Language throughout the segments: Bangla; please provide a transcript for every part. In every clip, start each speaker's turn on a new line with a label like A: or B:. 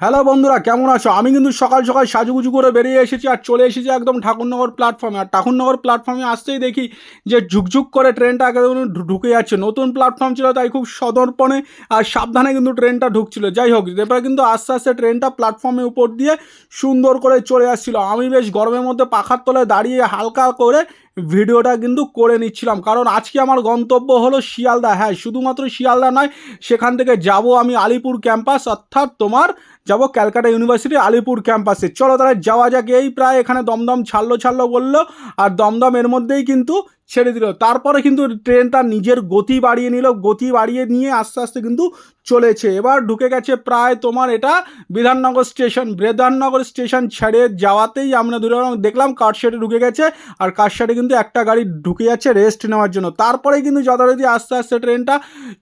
A: হ্যালো বন্ধুরা, কেমন আছো? আমি কিন্তু সকাল সকাল সাজুগুজু করে বেরিয়ে এসেছি আর চলে এসেছি একদম ঠাকুরনগর প্ল্যাটফর্মে আর ঠাকুরনগর প্ল্যাটফর্মে আসতেই দেখি যে ঝুকঝুক করে ট্রেনটা একদম ঢুকে যাচ্ছে। নতুন প্ল্যাটফর্ম ছিল তাই খুব সদর্পণে আর সাবধানে কিন্তু ট্রেনটা ঢুকছিল। যাই হোক এরপরে কিন্তু আস্তে আস্তে ট্রেনটা প্ল্যাটফর্মের উপর দিয়ে সুন্দর করে চলে আসছিল। আমি বেশ গরমের মধ্যে পাখার তলায় দাঁড়িয়ে হালকা করে ভিডিওটা কিন্তু করে নিচ্ছিলাম। কারণ আজকে আমার গন্তব্য হলো শিয়ালদা। হ্যাঁ শুধুমাত্র শিয়ালদা নয়, সেখান থেকে যাব আমি আলিপুর ক্যাম্পাস, অর্থাৎ তোমার যাব ক্যালকাটা ইউনিভার্সিটি আলিপুর ক্যাম্পাসে। চলো তাহলে যাওয়া যাক। এই প্রায় এখানে দমদম ছাড়লো ছাড়লো বলল, আর দমদম এর মধ্যেই কিন্তু ছেড়ে দিল। তারপরে কিন্তু ট্রেন তার নিজের গতি বাড়িয়ে নিল। গতি বাড়িয়ে নিয়ে আস্তে আস্তে কিন্তু চলেছে। এবার ঢুকে গেছে প্রায় তোমার এটা বিধাননগর স্টেশন। বিধাননগর স্টেশন ছেড়ে যাওয়াতেই আমরা দূরে দেখলাম কারশেডে ঢুকে গেছে আর কারশেডে কিন্তু একটা গাড়ি ঢুকে যাচ্ছে রেস্ট নেওয়ার জন্য। তারপরে কিন্তু যথারীতি আস্তে আস্তে ট্রেনটা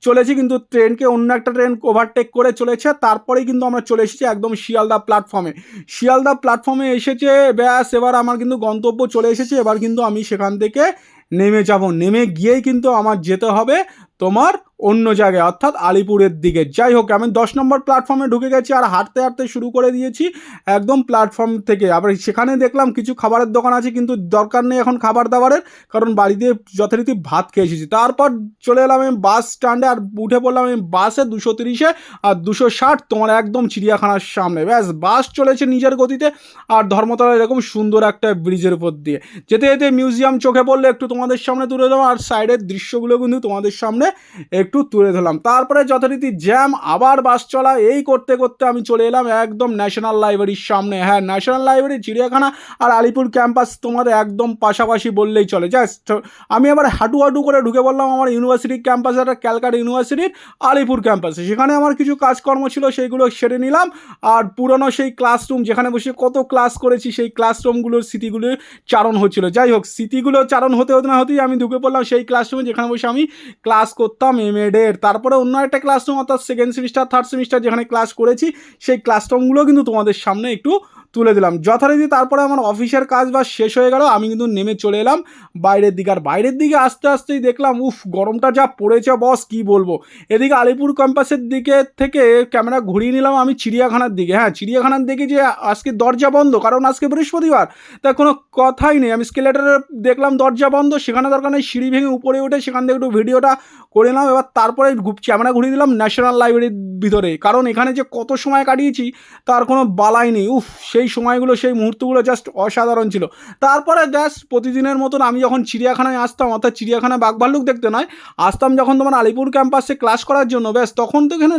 A: চলেছে। কিন্তু ট্রেনকে অন্য একটা ট্রেন ওভারটেক করে চলেছে। তারপরেই কিন্তু আমরা চলে এসেছি একদম শিয়ালদা প্ল্যাটফর্মে শিয়ালদা প্ল্যাটফর্মে এসেছে, ব্যাস, এবার আমার কিন্তু গন্তব্য চলে এসেছে। এবার কিন্তু আমি সেখান থেকে নেমে যাব। নেমে গিয়েই কিন্তু আমার যেতে হবে তোমার অন্য জায়গায়, অর্থাৎ আলিপুরের দিকে। যাই হোক, আমি দশ নম্বর প্ল্যাটফর্মে ঢুকে গেছি আর হাঁটতে হাঁটতে শুরু করে দিয়েছি। একদম প্ল্যাটফর্ম থেকে। আবার সেখানে দেখলাম কিছু খাবারের দোকান আছে, কিন্তু দরকার নেই এখন খাবার দাবারের, কারণ বাড়িতে যথারীতি ভাত খেয়ে এসেছি। তারপর চলে এলাম আমি বাস স্ট্যান্ডে আর উঠে পড়লাম আমি বাসে দুশো তিরিশে আর দুশো ষাট, তোমার একদম চিড়িয়াখানার সামনে। ব্যাস বাস চলেছে নিজের গতিতে আর ধর্মতলা এরকম সুন্দর একটা ব্রিজের উপর দিয়ে। যেতে যেতে মিউজিয়াম চোখে পড়লে একটু তোমাদের সামনে তুলে দেবো, আর সাইডের দৃশ্যগুলো কিন্তু তোমাদের সামনে একটু তুলে ধরলাম। তারপরে যথারীতি জ্যাম আবার বাস চলা, এই করতে করতে আমি চলে এলাম একদম ন্যাশনাল লাইব্রেরির সামনে। হ্যাঁ ন্যাশনাল লাইব্রেরি, চিড়িয়াখানা আর আলিপুর ক্যাম্পাস তোমাদের একদম পাশাপাশি বললেই চলে। জাস্ট আমি আবার হাঁটু হাঁটু করে ঢুকে পড়লাম আমার ইউনিভার্সিটি ক্যাম্পাস একটা ক্যালকাটা ইউনিভার্সিটির আলিপুর ক্যাম্পাসে। সেখানে আমার কিছু কাজকর্ম ছিল, সেইগুলো সেরে নিলাম। আর পুরনো সেই ক্লাসরুম যেখানে বসে কত ক্লাস করেছি, সেই ক্লাসরুমগুলোর স্মৃতিগুলো চারণ হচ্ছিল। যাই হোক, স্মৃতিগুলো চারণ হতে হতে না হতেই আমি ঢুকে পড়লাম সেই ক্লাসরুমে যেখানে বসে আমি ক্লাস করতাম এমএডের তারপরে অন্য একটা ক্লাসরুম অর্থাৎ সেকেন্ড সেমিস্টার থার্ড সেমিস্টার যেখানে ক্লাস করেছি, সেই ক্লাসরুমগুলো কিন্তু তোমাদের সামনে একটু তুলে দিলাম। যথারীতি তারপরে আমার অফিসের কাজ বাজ শেষ হয়ে গেল, আমি কিন্তু নেমে চলে এলাম বাইরের দিকে। আর বাইরের দিকে আস্তে আস্তেই দেখলাম, উফ, গরমটা যা পড়েছে বস কি বলব? এদিকে আলিপুর ক্যাম্পাসের দিকে থেকে ক্যামেরা ঘুরিয়ে নিলাম আমি চিড়িয়াখানার দিকে। হ্যাঁ চিড়িয়াখানার দিকে যে আজকে দরজা বন্ধ, কারণ আজকে বৃহস্পতিবার। তা কোনো কথাই নেই। আমি স্কেলেটারে দেখলাম দরজা বন্ধ, সেখানে দরকার নেই, সিঁড়ি ভেঙে উপরে উঠে সেখান থেকে একটু ভিডিওটা করে নিলাম। এবার তারপরে ক্যামেরা ঘুরিয়ে দিলাম ন্যাশনাল লাইব্রেরির ভিতরে। কারণ এখানে যে কত সময় কাটিয়েছি, তার কোনো বালাই নেই। উফ সেই সময়গুলো, সেই মুহূর্তগুলো জাস্ট অসাধারণ ছিল। তারপরে জাস্ট প্রতিদিনের মতন আমি যখন চিড়িয়াখানায় আসতাম, অর্থাৎ চিড়িয়াখানায় বাঘ ভাল্লুক দেখতে নয়, আসতাম যখন তোমার আলিপুর ক্যাম্পাসে ক্লাস করার জন্য, ব্যাস তখন তো এখানে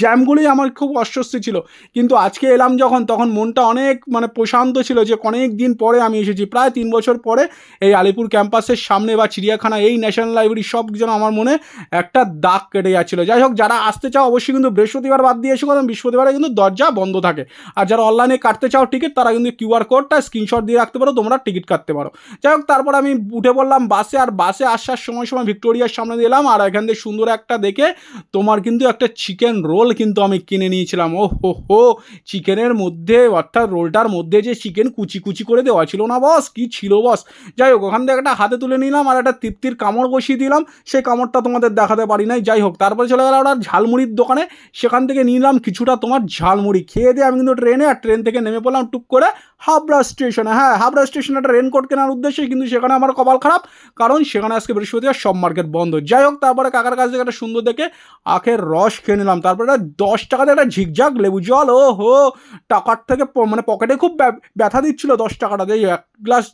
A: জ্যামগুলোই আমার খুব অস্বস্তি ছিল। কিন্তু আজকে এলাম যখন, তখন মনটা অনেক মানে প্রশান্ত ছিল যে অনেক দিন পরে আমি এসেছি। প্রায় তিন বছর পরে এই আলিপুর ক্যাম্পাসের সামনে বা চিড়িয়াখানা, এই ন্যাশনাল লাইব্রেরি সব যেন আমার মনে একটা দাগ কেটে যাচ্ছিল। যাই হোক, যারা আসতে চাও অবশ্যই কিন্তু বৃহস্পতিবার বাদ দিয়ে এসে, কারণ বৃহস্পতিবারে কিন্তু দরজা বন্ধ থাকে। আর যারা অনলাইনে কাটতে চাও টিকিট তারা কিন্তু কিউআর কোডটা স্ক্রিনশট দিয়ে রাখতে পারো, তোমরা টিকিট কাটতে পারো। যাই হোক, তারপর আমি উঠে পড়লাম বাসে আর বাসে আসার সময় সময় ভিক্টোরিয়ার সামনে দিলাম আর এখান থেকে সুন্দর একটা দেখে তোমার কিন্তু একটা চিকেন রোল কিন্তু আমি কিনে নিয়েছিলাম। ও হো হো চিকেনের মধ্যে, অর্থাৎ রোলটার মধ্যে যে চিকেন কুচি কুচি করে দেওয়া ছিল না বস কি ছিল বস যাই হোক, ওখান থেকে একটা হাতে তুলে নিলাম, আর একটা তৃপ্তির কামড় বসিয়ে দিলাম। সেই কামড়টা তোমাদের দেখাতে পারি নাই। যাই হোক, তারপরে চলে গেলাম ওটা ঝালমুড়ির দোকানে। সেখান থেকে নিলাম কিছুটা তোমার ঝালমুড়ি। খেয়ে দিয়ে আমি কিন্তু ট্রেনে আর ট্রেন থেকে নেমে পড়লাম টুক করে হাবড়া স্টেশনে হ্যাঁ হাবড়া স্টেশনে একটা রেনকোট কেনার উদ্দেশ্যে কিন্তু সেখানে আমার কপাল খারাপ, কারণ সেখানে আজকে বৃহস্পতিবার সব মার্কেট বন্ধ। যাই হোক, তারপরে কাকার কাছ থেকে একটা সুন্দর দেখে আখের রস খেয়ে নিলাম। তারপরে একটা দশ টাকাতে একটা ঝিকঝাক লেবু জল ও হো টাকার থেকে মানে পকেটে খুব ব্যা- ব্যথা দিচ্ছিল দশ টাকাটা। এই এক গ্লাস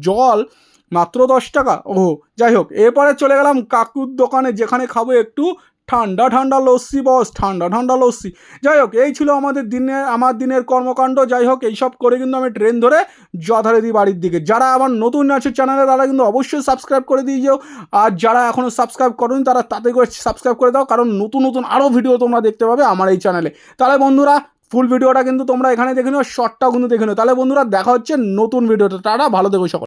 A: জল, মাত্র দশ টাকা ও যাই হোক, এরপরে চলে গেলাম কাকুর দোকানে, যেখানে খাব একটু ঠান্ডা ঠান্ডা লস্যি বস, ঠান্ডা ঠান্ডা লস্যি। যাই হোক, এই ছিল আমাদের দিনে, আমার দিনের কর্মকাণ্ড। যাই হোক, এইসব করে কিন্তু আমি ট্রেন ধরে যথারীতি বাড়ির দিকে। যারা আমার নতুন আছে চ্যানেলে, তারা কিন্তু অবশ্যই সাবস্ক্রাইব করে দিয়ে যাও। আর যারা এখনও সাবস্ক্রাইব করুন, তারা তাতে করে সাবস্ক্রাইব করে দাও, কারণ নতুন নতুন আরও ভিডিও তোমরা দেখতে পাবে আমার এই চ্যানেলে। তাহলে বন্ধুরা, ফুল ভিডিওটা কিন্তু তোমরা এখানে দেখে নিও শর্টটাও কিন্তু দেখে নিও। তাহলে বন্ধুরা, দেখা হচ্ছে নতুন ভিডিওটা তারা ভালো দেখো সকল।